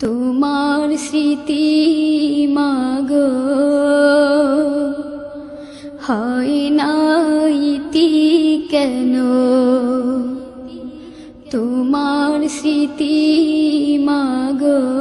তোমার স্মৃতি মাগো। হয় নাইতি কেন? তোমার স্মৃতি মাগো।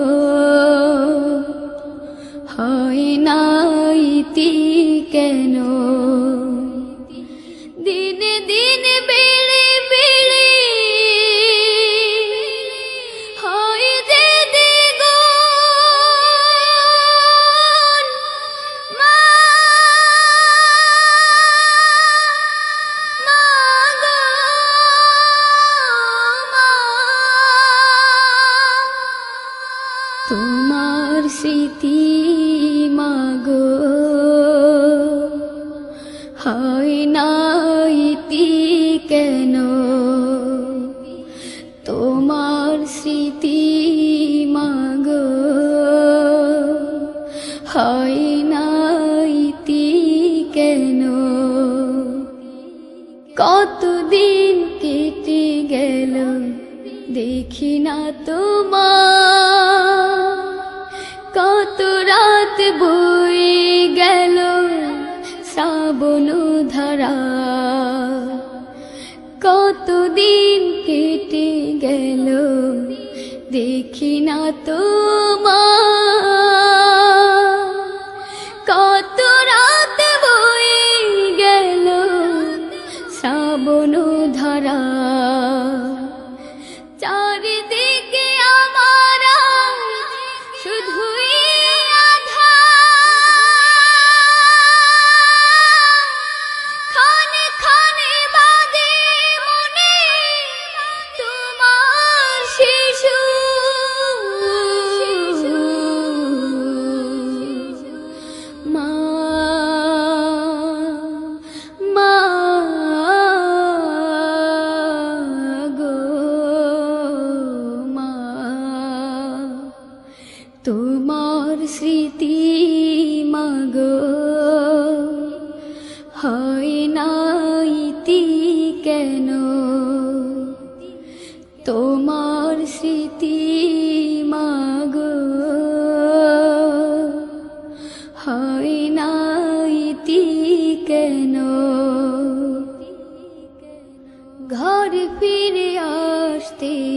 স্মৃতি মাগো। হয় না ইতি কেন? তোমার স্মৃতি মাগো। হয় না ইতি কেন? কতদিন কেটে গেল, দেখি না তোমার। কত রাত বয়ে গেল শ্রাবণ ধারা। কতদিন কেটে গেল দেখি না তোমার। কত রাত বয়ে গেল শ্রাবণ ধারা। তোমার স্মৃতি মাগো। হয় না ইতি কেন? তোমার স্মৃতি মাগো। হয় না ইতি কেন? ঘর ফিরে আসতে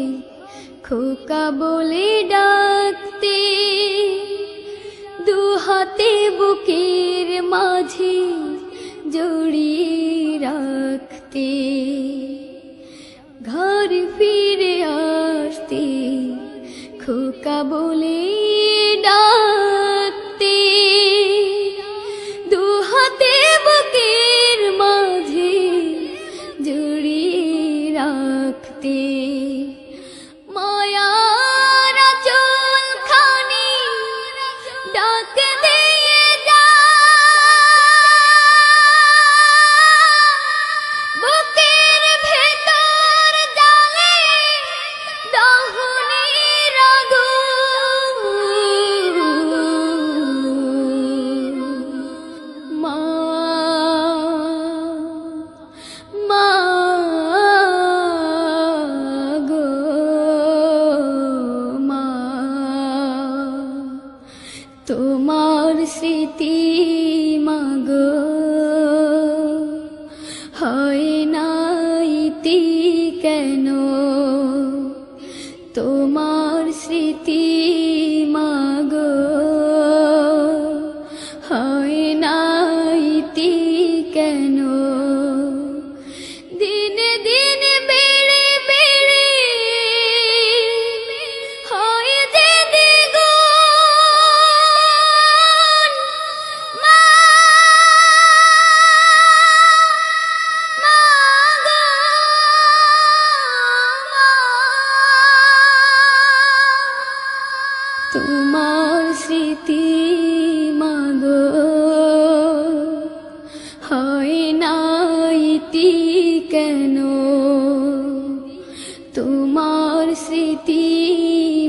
খোকা বলে ডাকতে, দুহাতে বুকের মাঝে জড়িয়ে রাখতে। ঘর ফিরে আসতে খোকা বলে ডাকতে, দুহাতে বুকের মাঝে জড়িয়ে রাখতে। 模样 তোমার স্মৃতি মাগো হয় না ইতি কেন তোমার স্মৃতি মাগো হয় না ইতি কেন তোমার স্মৃতি মাগ হয় নাইতি কেন? তোমার স্মৃতি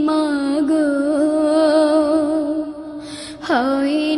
মাগ হয়